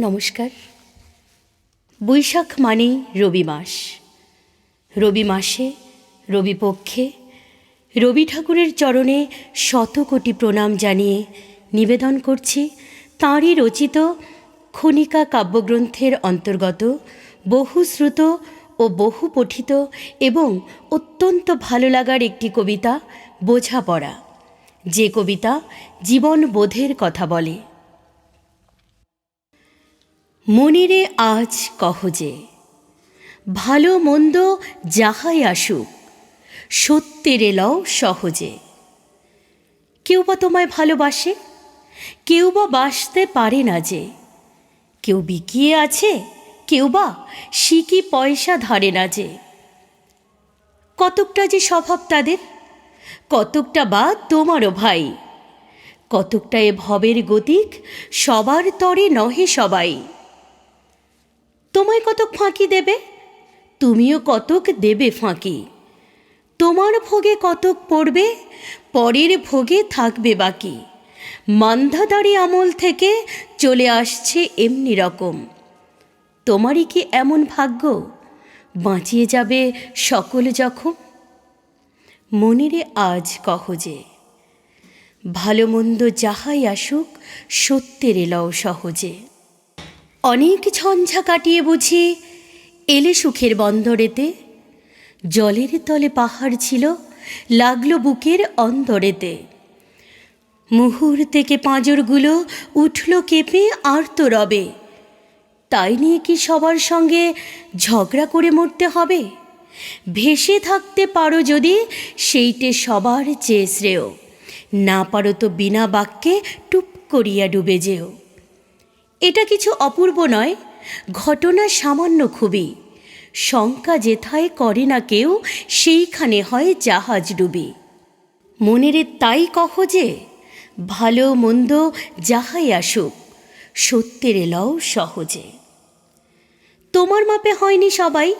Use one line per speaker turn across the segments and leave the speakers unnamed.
নমস্কার। বৈশাখ মানে রবি মাস। রবি মাসে, রবি পক্ষে, রবি ঠাকুরের চরণে শত কোটি প্রণাম জানিয়ে নিবেদন করছি তাঁরই রচিত খনিকা কাব্যগ্রন্থের অন্তর্গত বহুশ্রুত ও বহু পঠিত এবং অত্যন্ত ভালো লাগার একটি কবিতা বোঝাপড়া। যে কবিতা জীবন বোধের কথা বলে। মনিরে আজ কহ যে, ভালো মন্দ যাহাই আসুক, সত্যের এলও সহজে। কেউ বা তোমায় ভালোবাসে, কেউ বা বাসতে পারে না যে। কেউ বিকিয়ে আছে, কেউ বা সিকি পয়সা ধারে না যে। কতকটা যে স্বভাব তাদের, কতকটা বা তোমারও ভাই। কতকটা এ ভবের গতিক সবার তরে নহে সবাই। তোমায় কতক ফাঁকি দেবে? তুমিও কতক দেবে ফাঁকি? তোমার ভোগে কতক পড়বে? পরের ভোগে থাকবে বাকি। মান্ধাদারি আমল থেকে চলে আসছে এমনি রকম। তোমারই কি এমন ভাগ্য? বাঁচিয়ে যাবে সকল জখম? মনিরে আজ কহ যে, ভালো মন্দ যাহাই আসুক, সত্যের এলাও সহজে। অনেক ঝঞ্ঝা কাটিয়ে বুঝি এলে সুখের বন্দরেতে। জলের তলে পাহাড় ছিল, লাগল বুকের অন্দরেতে মুহুর থেকে পাঁজরগুলো উঠল কেঁপে আর তো রবে। তাই নিয়ে কি সবার সঙ্গে ঝগড়া করে মরতে হবে? ভেসে থাকতে পারো যদি, সেইটে সবার চেয়ে শ্রেয়। না পারো তো বিনা বাক্যে টুপ করিয়া ডুবে যেও। এটা কিছু অপূর্ব নয়, ঘটনা সামান্য খুবই। শঙ্কা যেথায় করে না কেউ, সেইখানে হয় জাহাজ ডুবি। মনেরে তাই কহ যে, ভালো মন্দ যাহাই আসুক, সত্যের এলাও সহজে। তোমার মাপে হয়নি সবাই,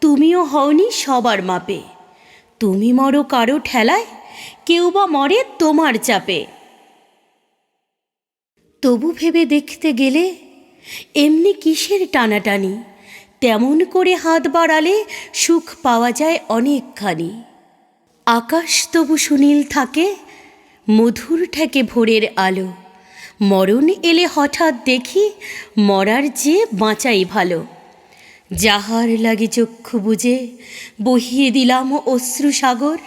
তুমিও হওনি সবার মাপে। তুমি মরো কারও ঠেলায়, কেউ বা মরে তোমার চাপে। তবু ভেবে দেখতে গেলে এমনি কিসের টানাটানি? তেমন করে হাত বাড়ালে সুখ পাওয়া যায় অনেকখানি। আকাশ তবু সুনীল থাকে, মধুর ঠেকে ভোরের আলো। মরণ এলে হঠাৎ দেখি মরার যে বাঁচাই ভালো। যাহার লাগে চক্ষু বুঝে বহিয়ে দিলাম অশ্রু সাগর,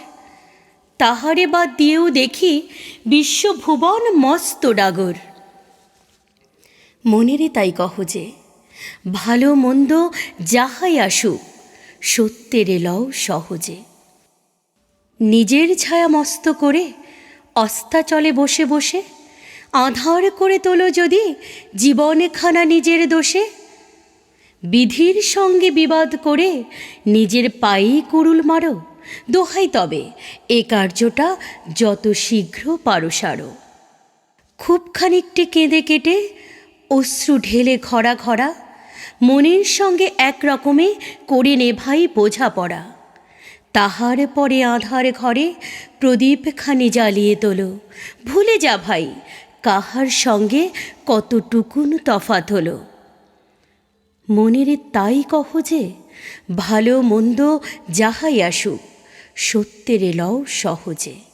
তাহারে বাদ দিয়েও দেখি বিশ্বভুবন মস্ত ডাগর। মনেরে তাই কহ যে, ভালো মন্দ যাহাই আসুক, সত্যের এলও সহজে। নিজের ছায়া মস্ত করে অস্তাচলে বসে বসে, আধার করে তোলো যদি জীবনখানা নিজের দোষে। বিধির সঙ্গে বিবাদ করে নিজের পায়েই কুড়ুল মারো, দোহাই তবে এ কার্যটা যত শীঘ্র পারো সারো। খুব খানিকটি কেঁদে কেটে অশ্রু ঢেলে ঘরা ঘরা, মনের সঙ্গে এক রকমে করে নেভাই বোঝা পড়া তাহার পরে আধার ঘরে প্রদীপখানি জ্বালিয়ে তোলো। ভুলে যা ভাই, কাহার সঙ্গে কতটুকুন তফাত হলো। মনের তাই কহ যে, ভালো মন্দ যাহাই আসুক, সত্যের এলও সহজে।